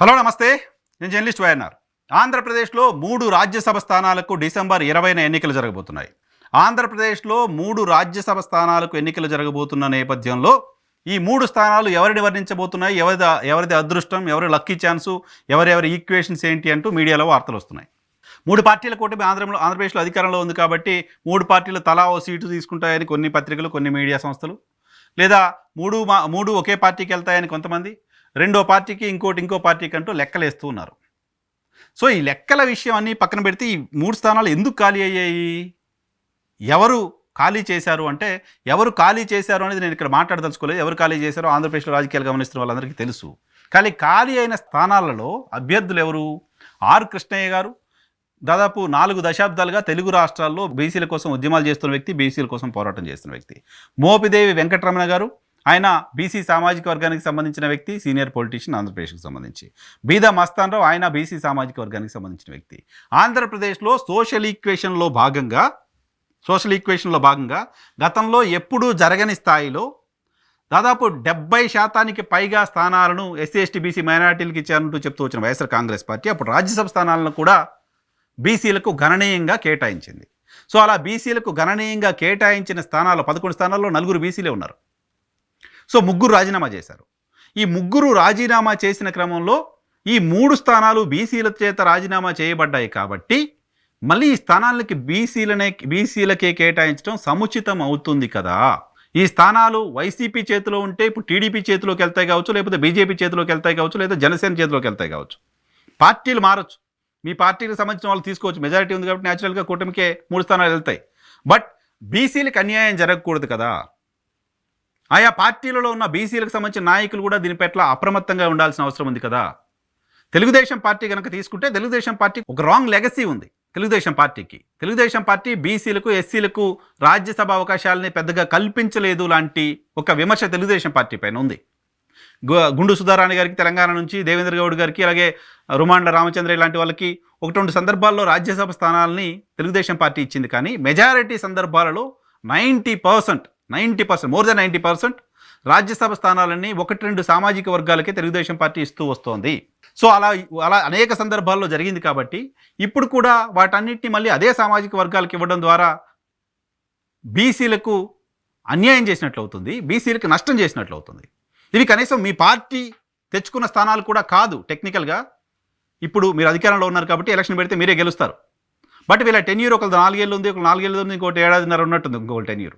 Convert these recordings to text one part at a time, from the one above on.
Hello నమస్తే. నేను journalist YNR. ఆంధ్రప్రదేశ్లో మూడు రాజ్యసభ స్థానాలకు డిసెంబర్ ఇరవైన ఎన్నికలు జరగబోతున్నాయి. ఆంధ్రప్రదేశ్లో మూడు రాజ్యసభ స్థానాలకు ఎన్నికలు జరగబోతున్న నేపథ్యంలో ఈ మూడు స్థానాలు ఎవరిని వర్ణించబోతున్నాయి? ఎవరిది ఎవరిది అదృష్టం? ఎవరి లక్కీ ఛాన్సు? ఎవరెవరి ఈక్వేషన్స్ ఏంటి అంటూ మీడియాలో వార్తలు వస్తున్నాయి. మూడు పార్టీల కూటమి ఆంధ్రంలో ఆంధ్రప్రదేశ్లో అధికారంలో ఉంది కాబట్టి మూడు పార్టీలు తలా ఓ సీటు తీసుకుంటాయని కొన్ని పత్రికలు కొన్ని మీడియా సంస్థలు లేదా మూడు మా మూడు ఒకే పార్టీకి వెళ్తాయని కొంతమంది రెండో పార్టీకి ఇంకోటి ఇంకో పార్టీకి అంటూ లెక్కలేస్తూ ఉన్నారు. సో ఈ లెక్కల విషయం అన్నీ పక్కన పెడితే ఈ మూడు స్థానాలు ఎందుకు ఖాళీ అయ్యాయి? ఎవరు ఖాళీ చేశారు అంటే ఎవరు ఖాళీ చేశారు అనేది నేను ఇక్కడ మాట్లాడదలుచుకోలేదు. ఎవరు ఖాళీ చేశారో ఆంధ్రప్రదేశ్లో రాజకీయాలు గమనిస్తున్న వాళ్ళందరికీ తెలుసు. కానీ ఖాళీ అయిన స్థానాలలో అభ్యర్థులు ఎవరు? ఆర్ కృష్ణయ్య గారు. దాదాపు నాలుగు దశాబ్దాలుగా తెలుగు రాష్ట్రాల్లో బీసీల కోసం ఉద్యమాలు చేస్తున్న వ్యక్తి బీసీల కోసం పోరాటం చేస్తున్న వ్యక్తి. మోపిదేవి వెంకటరమణ గారు. ఆయన బీసీ సామాజిక వర్గానికి సంబంధించిన వ్యక్తి సీనియర్ పొలిటీషియన్ ఆంధ్రప్రదేశ్కి సంబంధించి. బీద మస్తాన్ రావు ఆయన బీసీ సామాజిక వర్గానికి సంబంధించిన వ్యక్తి. ఆంధ్రప్రదేశ్లో సోషల్ ఈక్వేషన్లో భాగంగా సోషల్ ఈక్వేషన్లో భాగంగా గతంలో ఎప్పుడూ జరగని స్థాయిలో దాదాపు డెబ్బై శాతానికి పైగా స్థానాలను ఎస్సీ ఎస్టీ బీసీ మైనార్టీలకు ఇచ్చారంటూ చెప్తూ వచ్చిన వైఎస్ఆర్ కాంగ్రెస్ పార్టీ అప్పుడు రాజ్యసభ స్థానాలను కూడా బీసీలకు గణనీయంగా కేటాయించింది. సో అలా బీసీలకు గణనీయంగా కేటాయించిన స్థానాలు పదకొండు స్థానాల్లో నలుగురు బీసీలే ఉన్నారు. సో ముగ్గురు రాజీనామా చేశారు. ఈ ముగ్గురు రాజీనామా చేసిన క్రమంలో ఈ మూడు స్థానాలు బీసీల చేత రాజీనామా చేయబడ్డాయి కాబట్టి మళ్ళీ ఈ స్థానాలకి బీసీలనే బీసీలకే కేటాయించడం సముచితం అవుతుంది కదా. ఈ స్థానాలు వైసీపీ చేతిలో ఉంటే ఇప్పుడు టీడీపీ చేతిలోకి వెళ్తాయి కావచ్చు లేకపోతే బీజేపీ చేతిలోకి వెళ్తాయి కావచ్చు లేదా జనసేన చేతిలోకి వెళ్తాయి కావచ్చు. పార్టీలు మారచ్చు. మీ పార్టీకి సంబంధించిన వాళ్ళు తీసుకోవచ్చు. మెజారిటీ ఉంది కాబట్టి న్యాచురల్గా కూటమికే మూడు స్థానాలు వెళ్తాయి. బట్ బీసీలకు అన్యాయం జరగకూడదు కదా. ఆయా పార్టీలలో ఉన్న బీసీలకు సంబంధించిన నాయకులు కూడా దీని పట్ల అప్రమత్తంగా ఉండాల్సిన అవసరం ఉంది కదా. తెలుగుదేశం పార్టీ కనుక తీసుకుంటే తెలుగుదేశం పార్టీ ఒక రాంగ్ లెగసీ ఉంది. తెలుగుదేశం పార్టీకి. తెలుగుదేశం పార్టీ బీసీలకు ఎస్సీలకు రాజ్యసభ అవకాశాలని పెద్దగా కల్పించలేదు లాంటి ఒక విమర్శ తెలుగుదేశం పార్టీ పైన ఉంది. గుండు సుధారాణి గారికి తెలంగాణ నుంచి దేవేంద్ర గౌడ్ గారికి అలాగే రుమాండ్ల రామచంద్ర ఇలాంటి వాళ్ళకి ఒకటి రెండు సందర్భాల్లో రాజ్యసభ స్థానాలని తెలుగుదేశం పార్టీ ఇచ్చింది. కానీ మెజారిటీ సందర్భాలలో ninety percent ninety percent more than ninety percent Rajya Sabha స్థానాలన్నీ ఒకటి రెండు సామాజిక వర్గాలకే తెలుగుదేశం పార్టీ ఇస్తూ వస్తోంది. సో అలా అలా అనేక సందర్భాల్లో జరిగింది కాబట్టి ఇప్పుడు కూడా వాటన్నిటిని మళ్ళీ అదే సామాజిక వర్గాలకు ఇవ్వడం ద్వారా బీసీలకు అన్యాయం చేసినట్లు అవుతుంది బీసీలకు నష్టం చేసినట్లు అవుతుంది. ఇవి కనీసం మీ పార్టీ తెచ్చుకున్న స్థానాలు కూడా కాదు టెక్నికల్గా. ఇప్పుడు మీరు అధికారంలో ఉన్నారు కాబట్టి ఎలక్షన్ పెడితే మీరే గెలుస్తారు. బట్ వీళ్ళ టెన్యూర్ ఒక నాలుగేళ్ళు ఉంది ఒక నాలుగేళ్ళు ఉంది ఇంకోటి ఏడాదిన్నర ఉన్నట్టుంది ఇంకొకటి టెన్యూర్.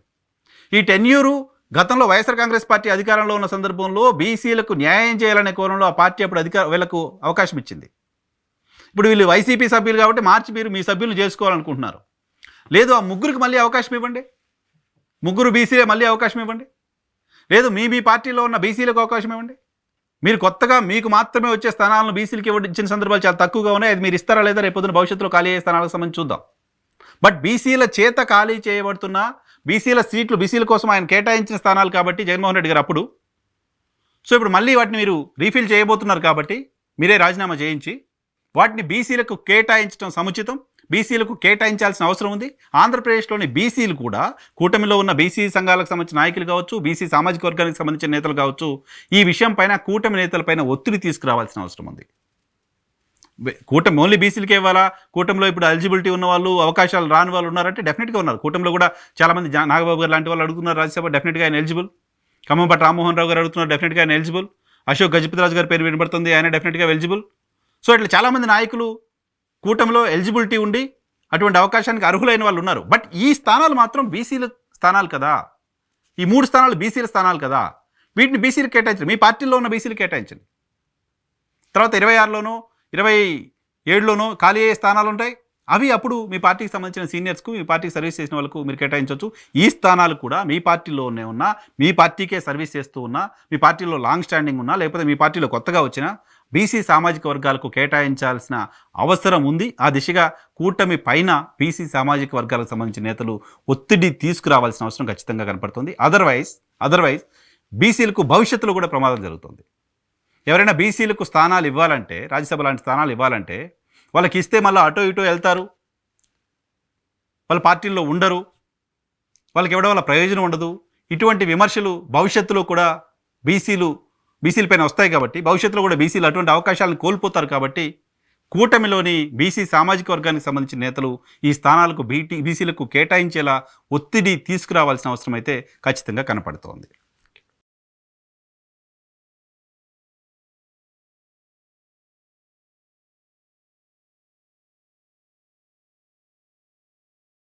ఈ టెన్యూరు గతంలో వైఎస్ఆర్ కాంగ్రెస్ పార్టీ అధికారంలో ఉన్న సందర్భంలో బీసీలకు న్యాయం చేయాలనే కోణంలో ఆ పార్టీ అప్పుడు అధికార వీళ్ళకు అవకాశం ఇచ్చింది. ఇప్పుడు వీళ్ళు వైసీపీ సభ్యులు కాబట్టి మార్చి మీరు మీ సభ్యులు చేసుకోవాలనుకుంటున్నారు. లేదు ఆ ముగ్గురికి మళ్ళీ అవకాశం ఇవ్వండి. ముగ్గురు బీసీలే మళ్ళీ అవకాశం ఇవ్వండి. లేదు మీ మీ పార్టీలో ఉన్న బీసీలకు అవకాశం ఇవ్వండి. మీరు కొత్తగా మీకు మాత్రమే వచ్చే స్థానాలను బీసీలకి ఇవ్వ ఇచ్చిన సందర్భాలు చాలా తక్కువగా ఉన్నాయి. అది మీరు ఇస్తారా లేదా రేపొద్దున భవిష్యత్తులో ఖాళీ అయ్యే స్థానాలకు సంబంధించి చూద్దాం. బట్ బీసీల చేత ఖాళీ చేయబడుతున్న బీసీల సీట్లు బీసీల కోసం ఆయన కేటాయించిన స్థానాలు కాబట్టి జగన్మోహన్ రెడ్డి గారు అప్పుడు. సో ఇప్పుడు మళ్ళీ వాటిని మీరు రీఫిల్ చేయబోతున్నారు కాబట్టి మీరే రాజీనామా చేయించి వాటిని బీసీలకు కేటాయించడం సముచితం బీసీలకు కేటాయించాల్సిన అవసరం ఉంది. ఆంధ్రప్రదేశ్లోని బీసీలు కూడా కూటమిలో ఉన్న బీసీ సంఘాలకు సంబంధించిన నాయకులు కావచ్చు బీసీ సామాజిక వర్గానికి సంబంధించిన నేతలు కావచ్చు ఈ విషయం పైన కూటమి నేతలపైన ఒత్తిడి తీసుకురావాల్సిన అవసరం ఉంది. కూటమి ఓన్లీ బీసీలకే ఇవ్వాలా? కూటమిలో ఇప్పుడు ఎలిజిబిలిటీ ఉన్న వాళ్ళు అవకాశాలు రాని వాళ్ళు ఉన్నారంటే డెఫినెట్గా ఉన్నారు. కూటమిలో కూడా చాలామంది నాగబాబు గారు లాంటి వాళ్ళు అడుగుతున్నారు రాజ్యసభ డెఫినెట్గా ఆయన ఎలిజిబుల్. ఖమ్మంపట్టి రామ్మోహన్ రావు గారు అడుగుతున్నారు డెఫినెట్గా ఆయన ఎలిజిబుల్. అశోక్ గజపతిరాజు గారి పేరు వినబడుతుంది ఆయన డెఫినెట్గా ఎలిజిబుల్. సో ఇట్లా చాలామంది నాయకులు కూటమిలో ఎలిజిబిలిటీ ఉండి అటువంటి అవకాశానికి అర్హులైన వాళ్ళు ఉన్నారు. బట్ ఈ స్థానాలు మాత్రం బీసీల స్థానాలు కదా? ఈ మూడు స్థానాలు బీసీల స్థానాలు కదా? వీటిని బీసీలకు కేటాయించండి మీ పార్టీలో ఉన్న బీసీలు కేటాయించండి. తర్వాత ఇరవై ఆరులోనూ ఇరవై ఏడులోనో ఖాళీ అయ్యే స్థానాలు ఉంటాయి అవి అప్పుడు మీ పార్టీకి సంబంధించిన సీనియర్స్కు మీ పార్టీకి సర్వీస్ చేసిన వాళ్ళకు మీరు కేటాయించవచ్చు ఈ స్థానాలు కూడా మీ పార్టీలోనే ఉన్నా మీ పార్టీకే సర్వీస్ చేస్తూ ఉన్నా మీ పార్టీలో లాంగ్ స్టాండింగ్ ఉన్నా లేకపోతే మీ పార్టీలో కొత్తగా వచ్చిన బీసీ సామాజిక వర్గాలకు కేటాయించాల్సిన అవసరం ఉంది. ఆ దిశగా కూటమి పైన బీసీ సామాజిక వర్గాలకు సంబంధించిన నేతలు ఒత్తిడి తీసుకురావాల్సిన అవసరం ఖచ్చితంగా కనపడుతుంది. అదర్వైజ్ అదర్వైజ్ బీసీలకు భవిష్యత్తులో కూడా ప్రమాదం జరుగుతుంది. ఎవరైనా బీసీలకు స్థానాలు ఇవ్వాలంటే రాజ్యసభ లాంటి స్థానాలు ఇవ్వాలంటే వాళ్ళకి ఇస్తే మళ్ళీ అటో ఇటో వెళ్తారు. వాళ్ళ పార్టీల్లో ఉండరు. వాళ్ళకి ఇవ్వడం వల్ల ప్రయోజనం ఉండదు. ఇటువంటి విమర్శలు భవిష్యత్తులో కూడా బీసీలు బీసీలపైన వస్తాయి కాబట్టి భవిష్యత్తులో కూడా బీసీలు అటువంటి అవకాశాలను కోల్పోతారు కాబట్టి కూటమిలోని బీసీ సామాజిక వర్గానికి సంబంధించిన నేతలు ఈ స్థానాలకు బీటీ బీసీలకు కేటాయించేలా ఒత్తిడి తీసుకురావాల్సిన అవసరం అయితే ఖచ్చితంగా కనపడుతోంది.